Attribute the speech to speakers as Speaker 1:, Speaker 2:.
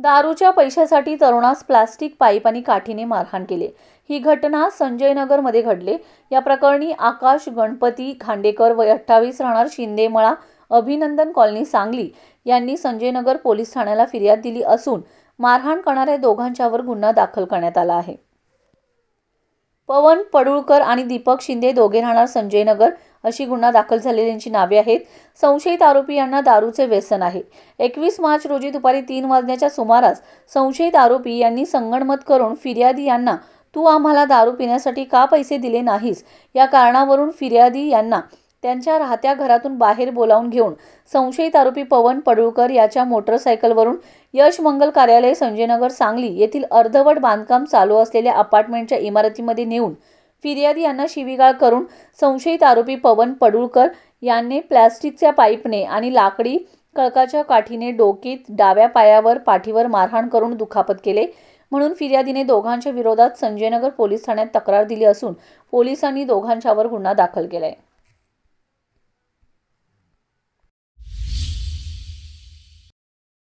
Speaker 1: दारूच्या पैशासाठी तरुणास plastic pipe आणि काठीने मारहाण केले. ही घटना संजयनगरमध्ये घडले. या प्रकरणी आकाश गणपती खांडेकर वय अठ्ठावीस राहणार शिंदेमळा अभिनंदन कॉलनी सांगली यांनी संजयनगर पोलीस ठाण्याला फिर्याद दिली असून मारहाण करणाऱ्या दोघांच्यावर गुन्हा दाखल करण्यात आला आहे. पवन पडुळकर आणि दीपक शिंदे दोघे राहणार संजयनगर. अशी गुन्हा दाखल झालेल्यांची नावे आहेत. संशयित आरोपी यांना दारूचे व्यसन आहे. एकवीस मार्च रोजी दुपारी तीन वाजण्याच्या सुमारास संशयित आरोपी यांनी संगणमत करून फिर्यादी यांना तू आम्हाला दारू पिण्यासाठी का पैसे दिले नाहीस या कारणावरून फिर्यादी यांना त्यांच्या राहत्या घरातून बाहेर बोलावून घेऊन संशयित आरोपी पवन पडळकर याच्या मोटरसायकलवरून यश मंगल कार्यालय संजयनगर सांगली येथील अर्धवट बांधकाम चालू असलेल्या अपार्टमेंटच्या इमारतीमध्ये नेऊन फिर्यादी यांना शिवीगाळ करून संशयित आरोपी पवन पडुळकर यांनी प्लॅस्टिकच्या पाईपने आणि लाकडी कळकाच्या काठीने डोकीत डाव्या पायावर पाठीवर मारहाण करून दुखापत केले. म्हणून फिर्यादीने दोघांच्या विरोधात संजयनगर पोलीस ठाण्यात तक्रार दिली असून पोलिसांनी दोघांच्यावर गुन्हा दाखल केला आहे